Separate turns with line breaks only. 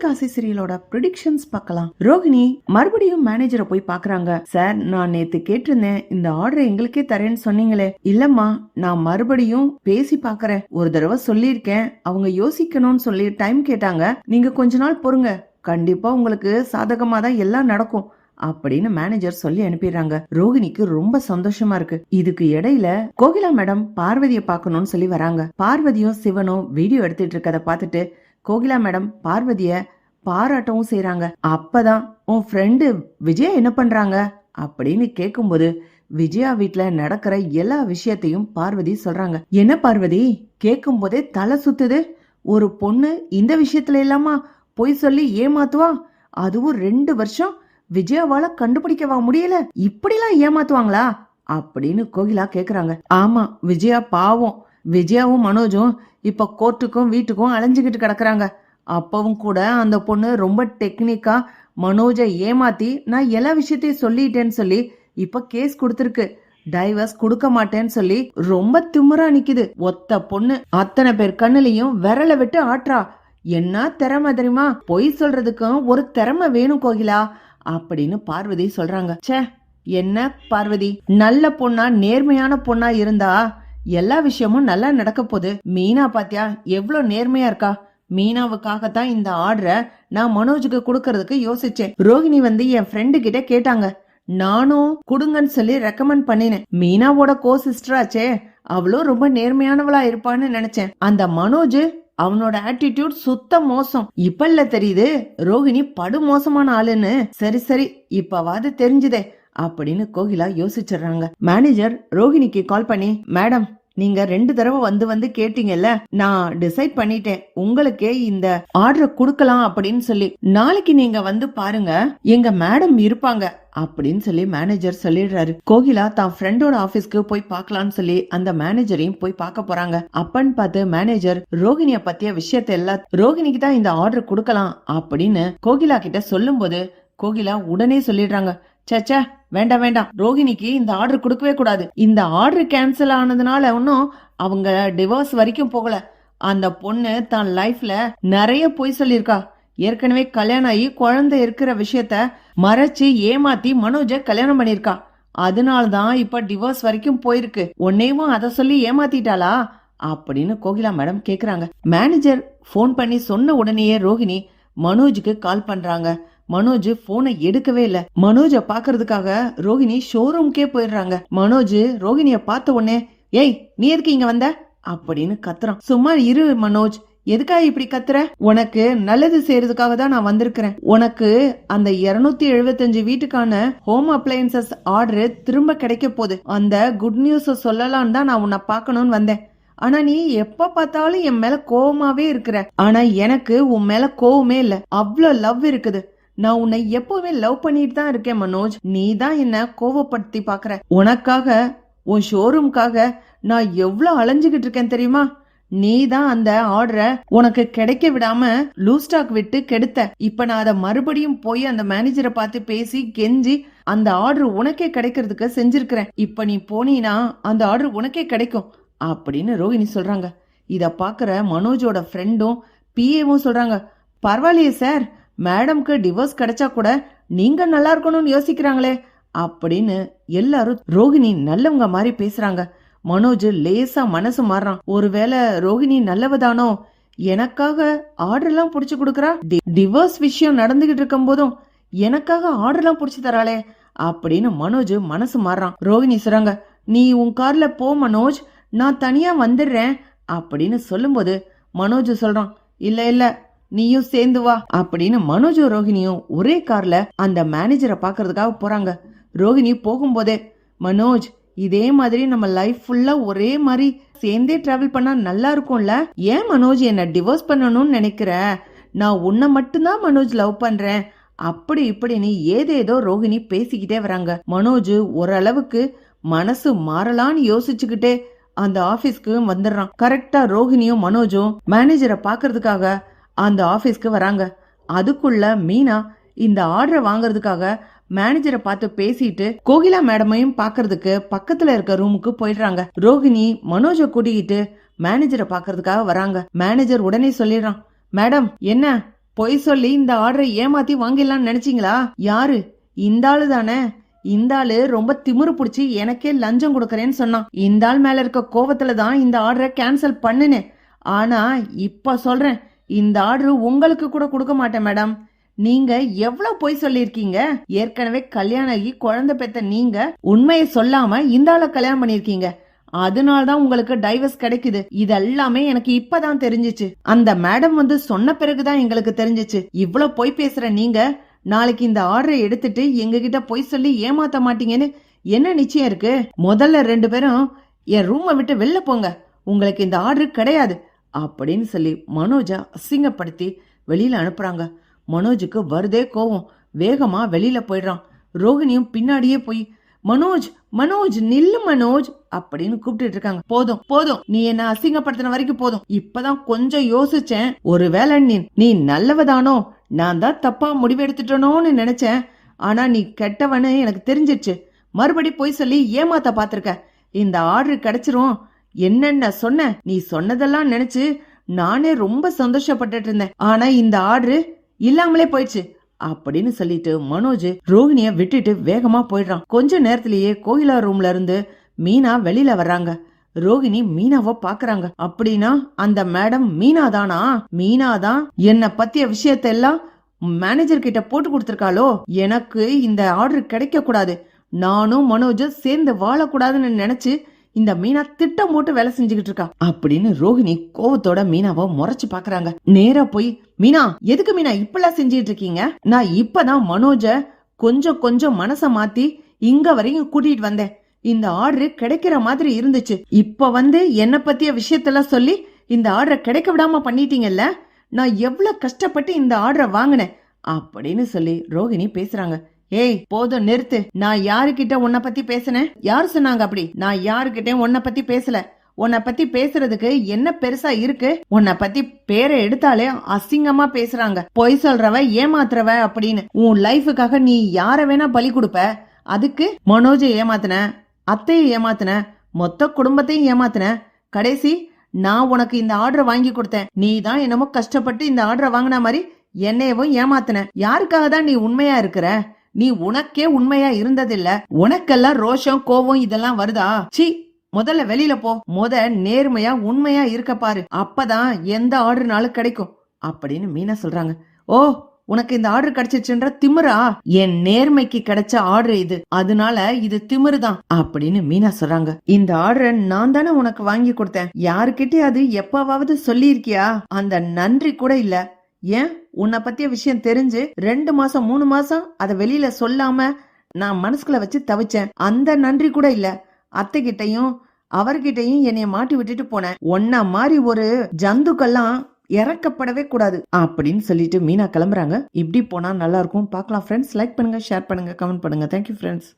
அவிகாசி சீரியலோட predictions பார்க்கலாம். ரோகிணி மறுபடியும் மேனேஜரை போய் பாக்குறாங்க சார் நான் நேத்து கேட்டிருந்தேன். இந்த ஆர்டர் எங்களுக்கே தரேன்னு சொன்னீங்களே. இல்லம்மா நான் மறுபடியும் பேசி பாக்குறேன் ஒரு தடவை சொல்லியிருக்கேன். அவங்க யோசிக்கணும்னு சொல்லி டைம் கேட்டாங்க. நீங்க கொஞ்ச நாள் பொறுங்க. கண்டிப்பா உங்களுக்கு சாதகமா தான் எல்லாம் நடக்கும் அப்படின்னு மேனேஜர் சொல்லி அனுப்பிடுறாங்க. ரோகிணிக்கு ரொம்ப சந்தோஷமா இருக்கு. இதுக்கு இடையில கோகிலா மேடம் பார்வதியை பார்க்கணும்னு சொல்லி வராங்க. பார்வதியும் சிவனும் வீடியோ எடுத்துட்டு இருக்கதை பார்த்துட்டு கோகிலா மேடம் பார்வதிய பாராட்டவும் செய்றாங்க. அப்பதான் உன் ஃப்ரெண்டு விஜயா என்ன பண்றாங்க? அப்படின்னு கேட்கும்போது விஜயா வீட்ல நடக்கிற எல்லா விஷயத்தையும் பார்வதி சொல்றாங்க. என்ன பார்வதி? கேட்கும் போதே தலை சுத்துது. ஒரு பொண்ணு இந்த விஷயத்துல இல்லாமா பொய் சொல்லி ஏமாத்துவா? அதுவும் ரெண்டு வருஷம் விஜயாவால கண்டுபிடிக்கவா முடியல? இப்படிலாம் ஏமாத்துவாங்களா? அப்படின்னு கோகிலா கேக்குறாங்க. ஆமா விஜயா பாவம். விஜயாவும் மனோஜும் இப்ப கோர்ட்டுக்கும் வீட்டுக்கும் அலைஞ்சுக்கிட்டு கிடக்குறாங்க. அப்பவும் கூட அந்த பொண்ணு ரொம்ப டெக்னிக்கா மனோஜை ஏமாத்தி நான் எல்லா விஷயத்தையும் சொல்லிட்டேன்னு சொல்லி இப்ப கேஸ் கொடுத்துருக்கு. டைவர்ஸ் கொடுக்க மாட்டேன்னு சொல்லி ரொம்ப திமுறா நிக்குது. ஒத்த பொண்ணு அத்தனை பேர் கண்ணுலயும் விரல விட்டு ஆட்டுறா என்ன திறமை தெரியுமா? பொய் சொல்றதுக்கும் ஒரு திறமை வேணும் கோகிலா அப்படின்னு பார்வதி சொல்றாங்க. ச்சே என்ன பார்வதி? நல்ல பொண்ணா நேர்மையான பொண்ணா இருந்தா எல்லா விஷயமும் நல்லா நடக்க போகுது. மீனா பாத்தியா எவ்வளவு நேர்மையா இருக்கா. மீனாவுக்காகத்தான் இந்த ஆர்டரை நான் மனோஜுக்கு கொடுக்கறதுக்கு யோசிச்சேன். ரோஹிணி வந்து என் ஃப்ரெண்டு கிட்ட கேட்டாங்க. நானும் கொடுங்கன்னு சொல்லி ரெக்கமெண்ட் பண்ணினேன். மீனாவோட கோ சிஸ்டராச்சே அவளும் ரொம்ப நேர்மையானவளா இருப்பான்னு நினைச்சேன். அந்த மனோஜ் அவனோட ஆட்டிடியூட் சுத்த மோசம். இப்ப இல்ல தெரியுது ரோஹிணி படு மோசமான ஆளுன்னு. சரி சரி இப்பவாது தெரிஞ்சுதே. அப்படின்னு கோகிலா யோசிச்சிடுறாங்க. மேனேஜர் ரோஹிணிக்கு கால் பண்ணி மேடம் நீங்க ரெண்டு தடவை வந்து வந்து கேட்டீங்கல்ல நான் டிசைட் பண்ணிட்டேன். உங்களுக்கே இந்த ஆர்டர் கொடுக்கலாம் அப்படின்னு சொல்லி நாளைக்கு நீங்க வந்து பாருங்க எங்க மேடம் இருப்பாங்க அப்படின்னு சொல்லி மேனேஜர் சொல்லிடுறாரு. கோகிலா தான் ஃப்ரெண்டோட ஆபீஸ்க்கு போய் பார்க்கலாம்னு சொல்லி அந்த மேனேஜரையும் போய் பார்க்க போறாங்க. அப்பன்னு பார்த்து மேனேஜர் ரோஹிணிய பத்திய விஷயத்த எல்லாம் ரோகிணிக்கு தான் இந்த ஆர்டர் கொடுக்கலாம் அப்படின்னு கோகிலா கிட்ட சொல்லும்போது கோகிலா உடனே சொல்லிடுறாங்க. சச்சா வேண்டாம் வேண்டாம். ரோகிணிக்கு இந்த ஆர்டர் கொடுக்கவே கூடாது. இந்த ஆர்டர் கேன்சல் ஆனதுனால ஒன்றும் அவங்க டிவோர்ஸ் வரைக்கும் போகல. அந்த பொண்ணு தான் லைஃப்ல நிறைய பொய் சொல்லியிருக்கா. ஏற்கனவே கல்யாணம் ஆகி குழந்தை இருக்கிற விஷயத்த மறைச்சு ஏமாத்தி மனோஜை கல்யாணம் பண்ணியிருக்கா. அதனால தான் இப்ப டிவோர்ஸ் வரைக்கும் போயிருக்கு. உன்னையும் அதை சொல்லி ஏமாத்திட்டாளா? அப்படின்னு கோகிலா மேடம் கேக்குறாங்க. மேனேஜர் ஃபோன் பண்ணி சொன்ன உடனேயே ரோஹிணி மனோஜுக்கு கால் பண்றாங்க. மனோஜ் போனை எடுக்கவே இல்ல. மனோஜ பாக்குறதுக்காக ரோஹிணி ஷோரூம்க்கே போயிடுறாங்க. மனோஜ் ரோஹிணிய பார்த்த உடனே ஏய் நீ எதுக்கு இங்க வந்த? அப்படின்னு கத்துறான். சும்மா இரு மனோஜ். எதுக்காக இப்படி கத்துற? உனக்கு நல்லது செய்யறதுக்காக தான் நான் வந்திருக்கிறேன். உனக்கு அந்த 275 எழுபத்தஞ்சு வீட்டுக்கான ஹோம் அப்ளையன்சஸ் ஆர்டர் திரும்ப கிடைக்க போகுது. அந்த குட் நியூஸ சொல்லலாம்னு தான் நான் உன்னை பார்க்கணும்னு வந்தேன். ஆனா நீ எப்ப பார்த்தாலும் என் மேல கோவமாவே இருக்கிற. ஆனா எனக்கு உன் மேல கோவமே இல்ல. அவ்வளோ லவ் இருக்குது. நான் உன்னை எப்பவுமே லவ் பண்ணிட்டு தான் இருக்கேன் மனோஜ். நீ தான் என்ன கோவப்படுத்தி பாக்குற உனக்காக உன் ஷோரூம்காக நான் எவ்வளவு அலைஞ்சுகிட்டு இருக்கேன் தெரியுமா? நீ தான் அந்த ஆர்டரை உனக்கு கிடைக்க விடாம லூஸ்டாக் விட்டு கெடுத்த. இப்ப நான் அதை மறுபடியும் போய் அந்த மேனேஜரை பார்த்து பேசி கெஞ்சி அந்த ஆர்டர் உனக்கே கிடைக்கிறதுக்கு செஞ்சிருக்கிறேன். இப்ப நீ போனீனா அந்த ஆர்டர் உனக்கே கிடைக்கும் அப்படின்னு ரோஹிணி சொல்றாங்க. இத பாக்குற மனோஜோட ஃப்ரெண்டும் பிஏவும் சொல்றாங்க. பரவாயில்லையே சார் மேடம்க்கு டிவோர்ஸ் கிடைச்சா கூட நீங்க நல்லா இருக்கணும்னு யோசிக்கிறாங்களே அப்படின்னு எல்லாரும் ரோஹிணி நல்லவங்க மாதிரி பேசுறாங்க. மனோஜ் லேசா மனசு மாறுறான். ஒருவேளை ரோஹிணி நல்லவதானோ? எனக்காக ஆர்டர்லாம் புடிச்சு கொடுக்கறா? டிவோர்ஸ் விஷயம் நடந்துகிட்டு இருக்கும் போதும் எனக்காக ஆர்டர்லாம் புடிச்சு தராளே அப்படின்னு மனோஜ் மனசு மாறுறான். ரோஹிணி சொல்றாங்க நீ உன் கார்ல போ மனோஜ் நான் தனியா வந்துடுறேன் அப்படின்னு சொல்லும்போது மனோஜ் சொல்றான் இல்ல இல்ல நீயும் சேர்ந்து வா அப்படின்னு மனோஜும் ரோஹிணியும் ஒரே கார்ல அந்த மேனேஜரை பாக்குறதுக்காக போறாங்க. ரோஹிணி போகும்போதே மனோஜ் இதே மாதிரி நம்ம லைஃப் ஃபுல்லா ஒரே மாதிரி சேர்ந்தே டிராவல் பண்ணா நல்லா இருக்கும்ல? ஏன் மனோஜ் என்ன டிவோர்ஸ் பண்ணணும்னு நினைக்கிற? நான் உன்னை மட்டும்தான் மனோஜ் லவ் பண்றேன். அப்படி இப்படின்னு ஏதேதோ ரோஹிணி பேசிக்கிட்டே வராங்க. மனோஜ் ஓரளவுக்கு மனசு மாறலான்னு யோசிச்சுக்கிட்டே அந்த ஆபீஸ்க்கு வந்துடுறான். கரெக்டா ரோஹிணியும் மனோஜும் மேனேஜரை பாக்குறதுக்காக அந்த ஆபீஸ்க்கு வராங்க. அதுக்குள்ள மீனா இந்த ஆர்டரை வாங்குறதுக்காக மேனேஜரை பார்த்து பேசிட்டு கோகிலா மேடமையும் பாக்குறதுக்கு பக்கத்துல இருக்க ரூமுக்கு போயிடுறாங்க. ரோஹிணி மனோஜை கூட்டிக்கிட்டு மேனேஜரை பாக்குறதுக்காக வராங்க. மேனேஜர் உடனே சொல்லிடுறான் மேடம் என்ன? பொய் சொல்லி இந்த ஆர்டரை ஏமாத்தி வாங்கிடலாம்னு நினைச்சீங்களா? யாரு? இந்த ஆளு தானே? இந்த ஆளு ரொம்ப திமிரு பிடிச்சி எனக்கே லஞ்சம் கொடுக்கறேன்னு சொன்னான். இந்த ஆள் மேல இருக்க கோவத்துல தான் இந்த ஆர்டரை கேன்சல் பண்ணுனேன். ஆனா இப்ப சொல்றேன் இந்த ஆர்டர் உங்களுக்கு கூட கொடுக்க மாட்டேன் மேடம். நீங்க எவ்வளவு பொய் சொல்லியிருக்கீங்க? ஏற்கனவே கல்யாணம் ஆகி குழந்தை பெத்த நீங்க உண்மையை சொல்லாம இந்த ஆளை கல்யாணம் பண்ணிருக்கீங்க அதனால தான் உங்களுக்கு டைவர்ஸ் கிடைக்குது. இதெல்லாமே எனக்கு இப்பதான் தெரிஞ்சிச்சு. அந்த மேடம் வந்து சொன்ன பிறகுதான் எங்களுக்கு தெரிஞ்சிச்சு. இவ்வளவு பொய் பேசுற நீங்க நாளைக்கு இந்த ஆர்டரை எடுத்துட்டு எங்க கிட்ட பொய் சொல்லி ஏமாத்த மாட்டீங்கன்னு என்ன நிச்சயம் இருக்கு? முதல்ல ரெண்டு பேரும் என் ரூமை விட்டு வெளில போங்க. உங்களுக்கு இந்த ஆர்டர் கிடையாது. அப்படின்னு சொல்லி மனோஜை அசிங்கப்படுத்தி வெளியில அனுப்புறாங்க. மனோஜுக்கு வருதே கோவம். வேகமா வெளியில போயிடுறான். ரோகிணியும் பின்னாடியே போய் மனோஜ் மனோஜ் நில்லு மனோஜ் அப்படின்னு கூப்பிட்டு இருக்காங்க. போதும் போதும். நீ என்ன அசிங்கப்படுத்தின வரைக்கும் போதும். இப்பதான் கொஞ்சம் யோசிச்சேன். ஒருவேளை நீ நீ நல்லவதானோ நான் தான் தப்பா முடிவெடுத்துட்டனோன்னு நினைச்சேன். ஆனா நீ கெட்டவனு எனக்கு தெரிஞ்சிருச்சு. மறுபடி போய் சொல்லி ஏமாத்த பாத்திருக்க. இந்த ஆர்டர் கிடைச்சிரும். என்னென்ன சொன்ன? நீ சொன்னதெல்லாம் நினைச்சு நானே ரொம்ப சந்தோஷப்பட்டுட்டு இருந்தேன். ஆனா இந்த ஆர்டர் இல்லாமலே போயிடுச்சு அப்படின்னு சொல்லிட்டு மனோஜ் ரோஹிணிய விட்டுட்டு வேகமா போயிடுறான். கொஞ்ச நேரத்திலேயே கோயிலா ரூம்ல இருந்து மீனா வெளியில வர்றாங்க. ரோகிணி மீனாவை பாக்குறாங்க. அப்படின்னா அந்த மேடம் மீனா தானா? மீனா தான் என்ன பத்திய விஷயத்த எல்லாம் மேனேஜர் கிட்ட போட்டு கொடுத்துருக்காளோ? எனக்கு இந்த ஆர்டர் கிடைக்க கூடாது நானும் மனோஜும் சேர்ந்து வாழக்கூடாதுன்னு நினைச்சு இந்த மீனா திட்டம் போட்டு வேலை செஞ்சுக்கிட்டு இருக்கா. அப்படின்னு ரோஹிணி கோவத்தோட மீனாவை முறைச்சு பாக்குறாங்க. நேரா போய் மீனா எதுக்கு மீனா இப்பெல்லாம் செஞ்சுட்டு இருக்கீங்க? நான் இப்பதான் மனோஜ கொஞ்சம் கொஞ்சம் மனச மாத்தி இங்க வரையும் கூட்டிட்டு வந்தேன். இந்த ஆர்டர் கிடைக்கிற மாதிரி இருந்துச்சு. இப்ப வந்து என்ன பத்திய விஷயத்தெல்லாம் சொல்லி இந்த ஆர்டரை கிடைக்க விடாம பண்ணிட்டீங்கல்ல? நான் எவ்வளவு கஷ்டப்பட்டு இந்த ஆர்டரை வாங்கினேன். அப்படின்னு சொல்லி ரோகிணி பேசுறாங்க. ஏய் போதும் நிறுத்து. நான் யாருக்கிட்ட உன்னை பத்தி பேசினேன்? யார் சொன்னாங்க அப்படி? நான் யாருக்கிட்டயும் உன்னை பத்தி பேசல. உன்னை பத்தி பேசுறதுக்கு என்ன பெருசா இருக்கு? உன்னை பத்தி பேரை எடுத்தாலே அசிங்கமா பேசுறாங்க. பொய் சொல்றவ ஏமாத்துறவ அப்படின்னு. உன் லைஃபுக்காக நீ யார வேணா பலி கொடுப்ப. அதுக்கு மனோஜை ஏமாத்தின அத்தையை ஏமாத்தின மொத்த குடும்பத்தையும் ஏமாத்தின. கடைசி நான் உனக்கு இந்த ஆர்டரை வாங்கி கொடுத்தேன். நீ தான் என்னமோ கஷ்டப்பட்டு இந்த ஆர்டரை வாங்கின மாதிரி என்னையவும் ஏமாத்தின. யாருக்காக தான் நீ உண்மையா இருக்கிற? நீ உனக்கே உண்மையா இருந்ததில்ல. உனக்கெல்லாம் ரோஷம் கோவம் இதெல்லாம் வருதா? சி முதல்ல வெளியில போ. முத நேர்மையா உண்மையா இருக்க பாரு. அப்பதான் எந்த ஆர்டர்னாலும் கிடைக்கும்? அப்படின்னு மீனா சொல்றாங்க. ஓ உனக்கு இந்த ஆர்டர் கிடைச்சிச்சுன்ற திமிரா? என் நேர்மைக்கு கிடைச்ச ஆர்டர் இது. அதனால இது திமிரு தான் அப்படின்னு மீனா சொல்றாங்க. இந்த ஆர்டரை நான் தானே உனக்கு வாங்கி கொடுத்தேன். யாருக்கிட்டே அது எப்பவாவது சொல்லியிருக்கியா? அந்த நன்றி கூட இல்ல. ஏன் உன்னை பத்திய விஷயம் தெரிஞ்சு ரெண்டு மாசம் மூணு மாசம் அதை வெளியில சொல்லாம நான் மனசுக்குள்ள வச்சு தவிச்சேன். அந்த நன்றி கூட இல்ல. அத்தை கிட்டையும் அவர்கிட்டயும் என்னைய மாட்டி விட்டுட்டு போனேன். ஒன்ன மாதிரி ஒரு ஜந்துக்கெல்லாம் இறக்கப்படவே கூடாது அப்படின்னு சொல்லிட்டு மீனா கிளம்புறாங்க. இப்படி போனா நல்லா இருக்கும். பார்க்கலாம் ஃப்ரெண்ட்ஸ் லைக் பண்ணுங்க ஷேர் பண்ணுங்க கமெண்ட் பண்ணுங்க. Thank you friends